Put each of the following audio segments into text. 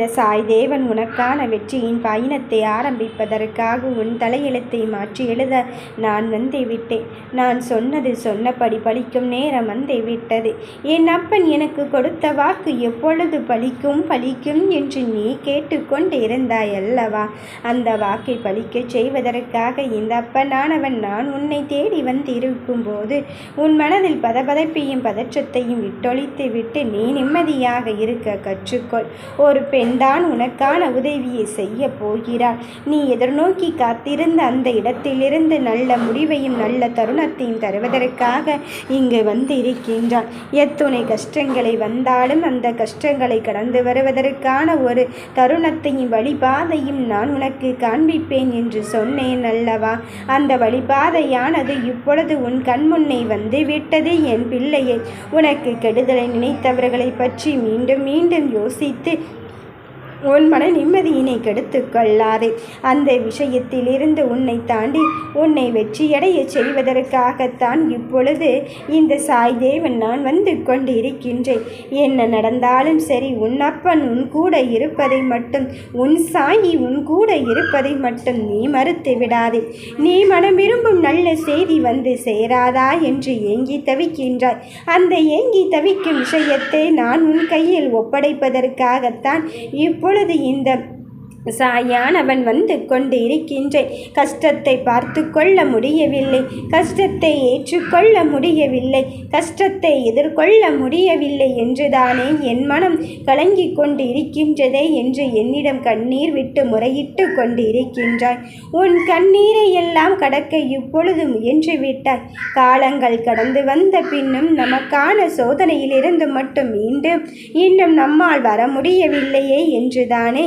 இந்த சாய் தேவன் உனக்கான வெற்றியின் பயணத்தை ஆரம்பிப்பதற்காக உன் தலையெழுத்தை மாற்றி எழுத நான் வந்தே விட்டேன் நான் சொன்னது சொன்னபடி பலிக்கும் நேரம் வந்தே விட்டது என் அப்பன் எனக்கு கொடுத்த வாக்கு எப்பொழுது பலிக்கும் பலிக்கும் என்று நீ கேட்டுக்கொண்டு இருந்தாய் அல்லவா? அந்த வாக்கை பலிக்கச் செய்வதற்காக இந்த அப்பனானவன் நான் உன்னை தேடி வந்திருக்கும் போது உன் மனதில் பதபதப்பையும் பதற்றத்தையும் விட்டொழித்து விட்டு நீ நிம்மதியாக இருக்க கற்றுக்கொள். ஒரு பெண் பெண்தான் உனக்கான உதவியை செய்ய போகிறாள் நீ எதிர்நோக்கி காத்திருந்த அந்த இடத்திலிருந்து நல்ல முடிவையும் நல்ல தருணத்தையும் தருவதற்காக இங்கு வந்து இருக்கின்றான் எத்துணை கஷ்டங்களை வந்தாலும் அந்த கஷ்டங்களை கடந்து வருவதற்கான ஒரு தருணத்தையும் வழிபாதையும் நான் உனக்கு காண்பிப்பேன் என்று சொன்னேன் அல்லவா? அந்த வழிபாதையானது இப்பொழுது உன் கண்முன்னே வந்து விட்டது என் பிள்ளையை. உனக்கு கெடுதலை நினைத்தவர்களை பற்றி மீண்டும் மீண்டும் யோசித்து உன் மன நிம்மதியினை கெடுத்து கொள்ளாதே. அந்த விஷயத்திலிருந்து உன்னை தாண்டி உன்னை வெற்றியடைய செய்வதற்காகத்தான் இப்பொழுது இந்த சாய் தேவன் நான் வந்து கொண்டு இருக்கின்றேன் என்ன நடந்தாலும் சரி உன் அப்பன் உன் கூட இருப்பதை மட்டும் உன் சாயி உன் கூட இருப்பதை மட்டும் நீ மறுத்து விடாதே. நீ மனம் விரும்பும் நல்ல செய்தி வந்து சேராதா என்று ஏங்கி தவிக்கின்றாய். அந்த ஏங்கி தவிக்கும் விஷயத்தை நான் உன் கையில் ஒப்படைப்பதற்காகத்தான் இப்போ இப்பொழுது இந்த விவசாயானவன் வந்து கொண்டு இருக்கின்றேன் கஷ்டத்தை பார்த்து கொள்ள முடியவில்லை. கஷ்டத்தை ஏற்றுக்கொள்ள முடியவில்லை. கஷ்டத்தை எதிர்கொள்ள முடியவில்லை என்றுதானே என் மனம் கலங்கி கொண்டு இருக்கின்றதே என்று என்னிடம் கண்ணீர் விட்டு முறையிட்டு கொண்டு இருக்கின்றாய் உன் கண்ணீரை எல்லாம் கடக்க இப்பொழுது முயன்று விட்டாய். காலங்கள் கடந்து வந்த பின்னும் நமக்கான சோதனையிலிருந்து மட்டும் மீண்டும் இன்னும் நம்மால் வர முடியவில்லையே என்றுதானே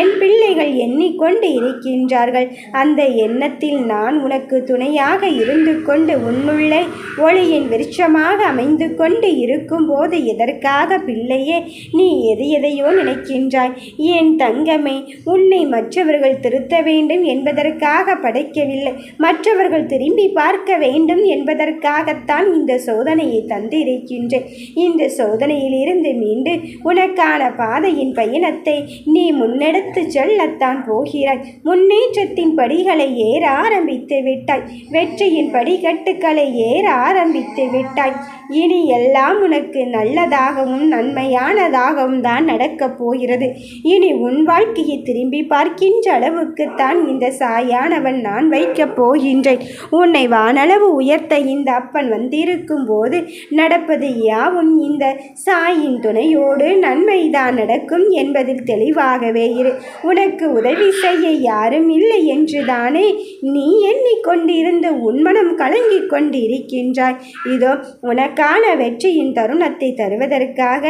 என் பிள்ளைகள் எண்ணிக்கொண்டு இருக்கின்றார்கள். அந்த எண்ணத்தில் நான் உனக்கு துணையாக இருந்து கொண்டு உன்னுள்ளே ஒளியின் விருட்சமாக அமைந்து கொண்டு இருக்கும்போது எதற்காக பிள்ளையே நீ எது எதையோ நினைக்கின்றாய்? என் தங்கமே உன்னை மற்றவர்கள் திருத்த வேண்டும் என்பதற்காக படைக்கவில்லை. மற்றவர்கள் திரும்பி பார்க்க வேண்டும் என்பதற்காகத்தான் இந்த சோதனையை தந்திருக்கின்றேன். இந்த சோதனையிலிருந்து மீண்டு உனக்கான பாதையின் பயணத்தை நீ முன்னெடுத்து செல்லத்தான் போகிறாய். முன்னேற்றத்தின் படிகளை ஏற ஆரம்பித்து விட்டாய். வெற்றியின் படிக்கட்டுகளை ஏற ஆரம்பித்து விட்டாய். இனி எல்லாம் உனக்கு நல்லதாகவும் நன்மையானதாகவும் தான் நடக்கப் போகிறது. இனி உன் வாழ்க்கையை திரும்பி பார்க்கின்ற அளவுக்குத்தான் இந்த சாயானவன் நான் வைக்கப் போகின்றேன். உன்னை வானளவு உயர்த்த இந்த அப்பன் வந்திருக்கும் போது நடப்பது யாவும் இந்த சாயின் துணையோடு நன்மைதான் நடக்கும் என்பதில் தெளிவாகவே இரு. உனக்கு உதவி செய்ய யாரும் இல்லை என்றுதானே? நீ எண்ணிக்கொண்டிருந்து உன்மனம் கலங்கிக் கொண்டிருக்கின்றாய். இதோ உனக்கான வெற்றியின் தருணத்தை தருவதற்காக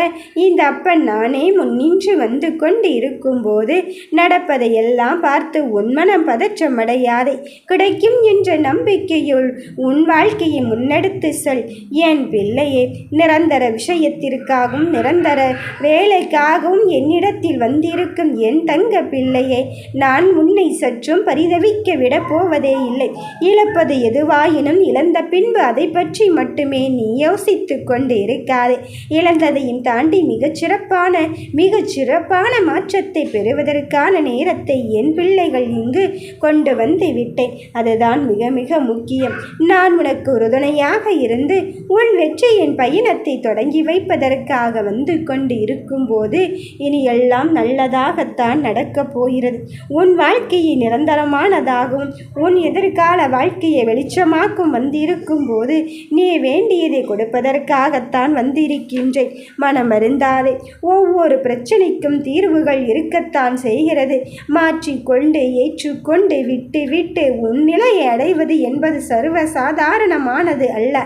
இந்த அப்பன் நானே முன்னின்று வந்து கொண்டு இருக்கும்போது நடப்பதையெல்லாம் பார்த்து உன்மனம் பதற்றமடையாதே. கிடைக்கும் என்ற நம்பிக்கையுள் உன் வாழ்க்கையை முன்னெடுத்து சொல். என் பிள்ளையே நிரந்தர விஷயத்திற்காகவும் நிரந்தர வேலைக்காகவும் என்னிடத்தில் வந்திருக்கும் என் தங்க பிள்ளையே நான் உன்னை சற்றும் பரிதவிக்க விட போவதே இல்லை. இழப்பது எதுவாயினும் இழந்த பின்பு அதை பற்றி மட்டுமே நீ யோசித்து கொண்டு இருக்காதே இழந்ததையும் தாண்டி மிகச் சிறப்பான மிகச் சிறப்பான மாற்றத்தை பெறுவதற்கான நேரத்தை என் பிள்ளைகள் இங்கு கொண்டு வந்து விட்டேன். அதுதான் மிக மிக முக்கியம். நான் உனக்கு உறுதுணையாக இருந்து உன் வெற்றியின் பயணத்தை தொடங்கி வைப்பதற்காக வந்து கொண்டு இருக்கும்போது இனி எல்லாம் நல்லதாகத்தான் இருக்கப் போகிறது. உன் வாழ்க்கையை நிரந்தரமானதாகவும் உன் எதிர்கால வாழ்க்கையை வெளிச்சமாக்கும் வந்திருக்கும் போது நீ வேண்டியதை கொடுப்பதற்காகத்தான் வந்திருக்கின்றேன். மனமருந்தாதே ஒவ்வொரு பிரச்சனைக்கும் தீர்வுகள் இருக்கத்தான் செய்கிறது. மாற்றிக்கொண்டு ஏற்றுக்கொண்டு விட்டு விட்டு உன் நிலையை அடைவது என்பது சர்வ சாதாரணமானது அல்ல.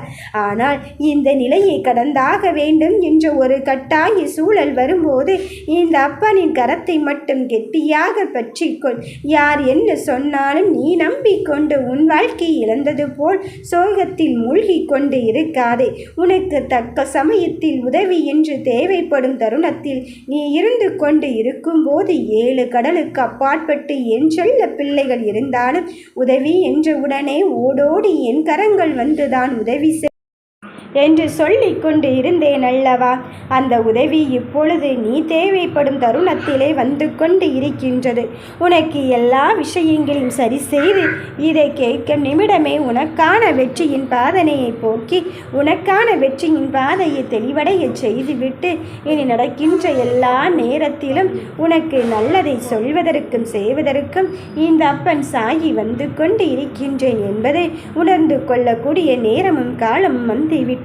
ஆனால் இந்த நிலையை கடந்தாக வேண்டும் என்ற ஒரு கட்டாய சூழல் வரும்போது இந்த அப்பனின் கரத்தை மட்டும் கெட்டி கெட்டியாக பற்றிக்கொள். யார் என்ன சொன்னாலும் நீ நம்பிக்கொண்டு உன் வாழ்க்கை இழந்தது போல் சோகத்தில் மூழ்கி கொண்டு இருக்காதே. உனக்கு தக்க சமயத்தில் உதவி என்று தேவைப்படும் தருணத்தில் நீ இருந்து கொண்டு இருக்கும்போது ஏழு கடலுக்கு அப்பாற்பட்டு என் செல்ல பிள்ளைகள் இருந்தாலும் உதவி என்ற உடனே ஓடோடி என் கரங்கள் வந்துதான் உதவி என்று சொல்லி கொண்டு இருந்தேன் அல்லவா? அந்த உதவி இப்பொழுது நீ தேவைப்படும் தருணத்திலே வந்து கொண்டு இருக்கின்றது. உனக்கு எல்லா விஷயங்களையும் சரி செய்து இதை கேட்கும் நிமிடமே உனக்கான வெற்றியின் பாதனையை போக்கி உனக்கான வெற்றியின் பாதையை தெளிவடைய செய்துவிட்டு இனி நடக்கின்ற எல்லா நேரத்திலும் உனக்கு நல்லதை சொல்வதற்கும் செய்வதற்கும் இந்த அப்பன் சாகி வந்து கொண்டு இருக்கின்றேன் என்பதை உணர்ந்து கொள்ளக்கூடிய நேரமும் காலமும் வந்துவிட்டது.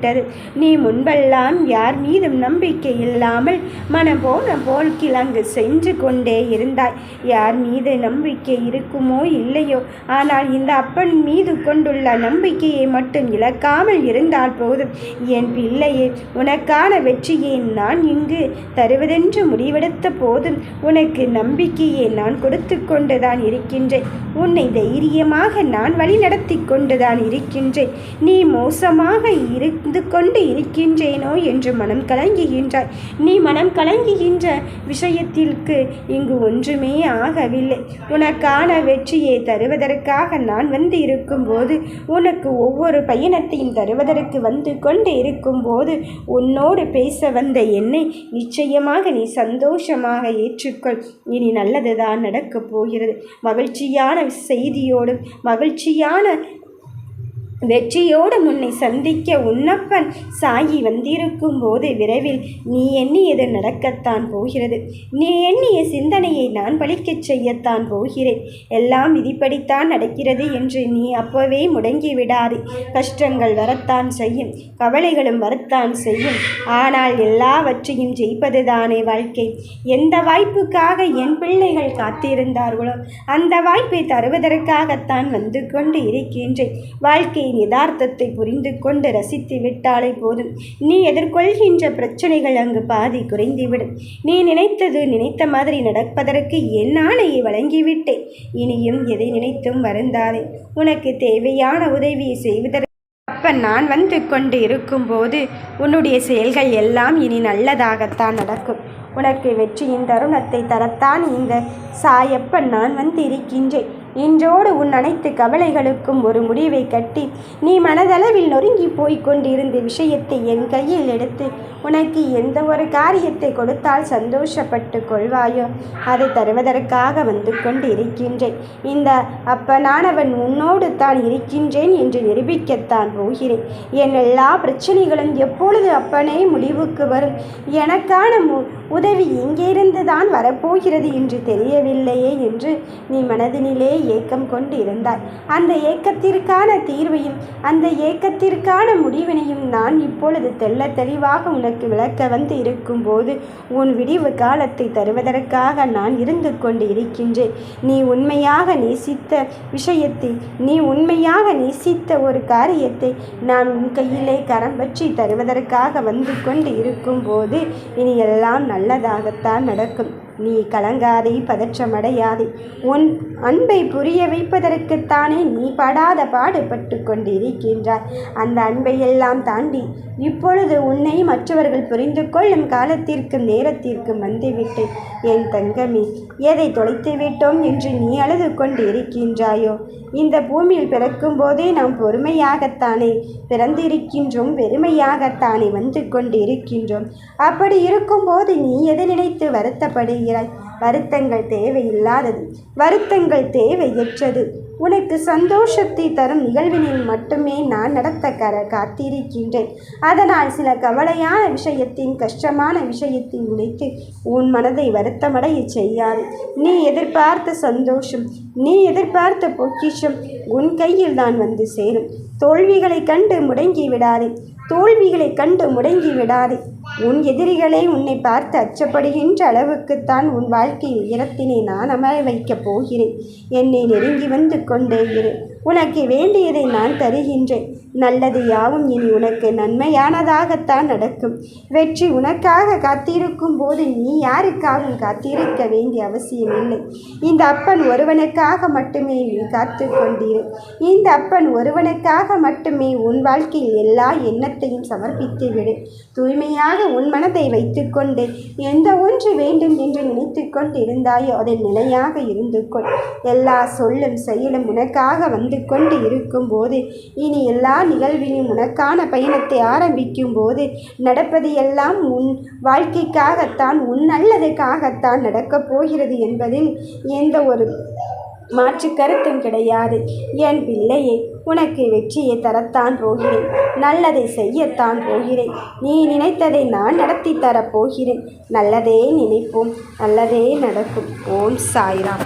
நீ முன்பெல்லாம் யார் மீதும் நம்பிக்கை இல்லாமல் மனம் போன கிழங்கு சென்று கொண்டே இருந்தாய். யார் மீது நம்பிக்கை இருக்குமோ இல்லையோ ஆனால் இந்த அப்பன் மீது கொண்டுள்ள நம்பிக்கையை மட்டும் இழக்காமல் இருந்தால் போதும். என் பிள்ளையே உனக்கான வெற்றியை நான் இங்கு தருவதென்று முடிவெடுத்த போதும் உனக்கு நம்பிக்கையை நான் கொடுத்து கொண்டுதான் இருக்கின்றேன். உன்னை தைரியமாக நான் வழி நடத்தி கொண்டுதான் இருக்கின்றேன். நீ மோசமாக இருந்து கொண்டு இருக்கின்றேனோ என்று மனம் கலங்குகின்றாய். நீ மனம் கலங்குகின்ற விஷயத்திற்கு இங்கு ஒன்றுமே ஆகவில்லை. உனக்கான வெற்றியை தருவதற்காக நான் வந்து இருக்கும்போது உனக்கு ஒவ்வொரு பயணத்தையும் தருவதற்கு வந்து கொண்டு இருக்கும்போது உன்னோடு பேச வந்த என்னை நிச்சயமாக நீ சந்தோஷமாக ஏற்றுக்கொள். இனி நல்லதுதான் நடக்கப் போகிறது. மகிழ்ச்சியான செய்தியோடும் மகிழ்ச்சியான வெற்றியோடு முன்னை சந்திக்க உன்னப்பன் சாயி வந்திருக்கும் போது விரைவில் நீ எண்ணியது நடக்கத்தான் போகிறது. நீ எண்ணிய சிந்தனையை நான் பலிக்கச் செய்யத்தான் போகிறேன். எல்லாம் விதிப்படித்தான் நடக்கிறது என்று நீ அப்போவே முடங்கி விடாது கஷ்டங்கள் வரத்தான் செய்யும். கவலைகளும் வரத்தான் செய்யும். ஆனால் எல்லாவற்றையும் ஜெயிப்பதுதானே வாழ்க்கை. எந்த வாய்ப்புக்காக என் பிள்ளைகள் காத்திருந்தார்களோ அந்த வாய்ப்பை தருவதற்காகத்தான் வந்து கொண்டு இருக்கின்றேன். வாழ்க்கை வாழ்க்கையின் யதார்த்தத்தை புரிந்து கொண்டு ரசித்து விட்டாலே போதும். நீ எதிர்கொள்கின்ற பிரச்சனைகள் அங்கு பாதி குறைந்துவிடும். நீ நினைத்தது நினைத்த மாதிரி நடப்பதற்கு என் ஆணையை வழங்கிவிட்டேன். இனியும் எதை நினைத்தும் வருந்தாதே. உனக்கு தேவையான உதவியை செய்வதற்கு அப்ப நான் வந்து கொண்டு இருக்கும்போது உன்னுடைய செயல்கள் எல்லாம் இனி நல்லதாகத்தான் நடக்கும். உனக்கு வெற்றியின் தருணத்தை தரத்தான் இந்த சாயப்பன் நான் வந்து இருக்கின்றேன் இன்றோடு உன் அனைத்து கவலைகளுக்கும் ஒரு முடிவை கட்டி நீ மனதளவில் நொறுங்கி போய்க் கொண்டிருந்த விஷயத்தை என் கையில் எடுத்து உனக்கு எந்த ஒரு காரியத்தை கொடுத்தால் சந்தோஷப்பட்டு கொள்வாயோ அதை தருவதற்காக வந்து கொண்டு இருக்கின்றேன் இந்த அப்பனானவன் உன்னோடு தான் இருக்கின்றேன் என்று நிரூபிக்கத்தான் போகிறேன். என் எல்லா பிரச்சனைகளும் எப்பொழுது அப்பனே முடிவுக்கு வரும். எனக்கான மு உதவி எங்கிருந்து தான் வரப்போகிறது என்று தெரியவில்லையே என்று நீ மனதினிலே ஏக்கம் கொண்டு இருந்தாய் அந்த ஏக்கத்திற்கான தீர்வையும் அந்த ஏக்கத்திற்கான முடிவினையும் நான் இப்பொழுது தெல்ல தெளிவாக உனக்கு விளக்க வந்து இருக்கும்போது உன் விடிவு காலத்தை தருவதற்காக நான் இருந்து கொண்டு இருக்கின்றேன் நீ உண்மையாக நேசித்த விஷயத்தை நீ உண்மையாக நேசித்த ஒரு காரியத்தை நான் உன் கையிலே கரம் பற்றி தருவதற்காக வந்து கொண்டு இருக்கும்போது இனி எல்லாம் நல்லதாகத்தான் நடக்கும். நீ கலங்காதே பதற்றமடையாதே. உன் அன்பை புரிய வைப்பதற்குத்தானே நீ படாத பாடுபட்டு கொண்டிருக்கின்றாய். அந்த அன்பை எல்லாம் தாண்டி இப்பொழுது உன்னை மற்றவர்கள் புரிந்து கொள்ளும் காலத்திற்கும் நேரத்திற்கும் வந்துவிட்டேன். என் தங்கமே எதை தொலைத்து விட்டோம் என்று நீ அழுது கொண்டு இருக்கின்றாயோ இந்த பூமியில் பிறக்கும் போதே நாம் பொறுமையாகத்தானே பிறந்திருக்கின்றோம் வெறுமையாகத்தானே வந்து கொண்டு இருக்கின்றோம் அப்படி இருக்கும்போது நீ எதை நினைத்து செய்கிறாய். வருத்தங்கள் தேவையில்லாதது. வருத்தங்கள் தேவையற்றது. உனக்கு சந்தோஷத்தை தரும் நிகழ்வினில் மட்டுமே நான் நடத்த கர காத்திருக்கின்றேன். அதனால் சில கவலையான விஷயத்தின் கஷ்டமான விஷயத்தை நினைத்து உன் மனதை வருத்தமடைய செய்யாது. நீ எதிர்பார்த்த சந்தோஷம் நீ எதிர்பார்த்த பொக்கிஷம் உன் கையில் தான் வந்து சேரும். தோல்விகளை கண்டு முடங்கி விடாதே. தோல்விகளை கண்டு முடங்கி விடாதே. உன் எதிரிகளே உன்னை பார்த்து அச்சப்படுகின்ற அளவுக்குத்தான் உன் வாழ்க்கை உயரத்தினை நான் அமர வைக்கப் போகிறேன். என்னை நெருங்கி வந்து கொண்டே இரு. உனக்கு வேண்டியதை நான் தருகின்றேன். நல்லது யாவும் இனி உனக்கு நன்மையானதாகத்தான் நடக்கும். வெற்றி உனக்காக காத்திருக்கும் போது நீ யாருக்காகவும் காத்திருக்க வேண்டிய அவசியம் இல்லை. இந்த அப்பன் ஒருவனுக்காக மட்டுமே நீ காத்து கொண்டிரு. இந்த அப்பன் ஒருவனுக்காக மட்டுமே உன் வாழ்க்கையில் எல்லா எண்ணத்தையும் சமர்ப்பித்து விடு. தூய்மையாக உன் மனதை வைத்துக்கொண்டு எந்த ஒன்று வேண்டும் என்று நினைத்து கொண்டு இருந்தாயோ அதில் நிலையாக இருந்து கொள். எல்லா சொல்லும் செயலும் உனக்காக வந்து கொண்டு இருக்கும்போது இனி எல்லா நிகழ்வினும் உனக்கான பயணத்தை ஆரம்பிக்கும் போது நடப்பது எல்லாம் உன் வாழ்க்கைக்காகத்தான் உன் நல்லதுக்காகத்தான் நடக்கப் போகிறது என்பதில் எந்த ஒரு மாற்று கருத்தும் கிடையாது. என் பிள்ளையே உனக்கு வெற்றியை தரத்தான் போகிறேன். நல்லதை செய்யத்தான் போகிறேன். நீ நினைத்ததை நான் நடத்தி தரப் போகிறேன் நல்லதே நினைப்போம். நல்லதே நடக்கும். ஓம் சாய்ராம்.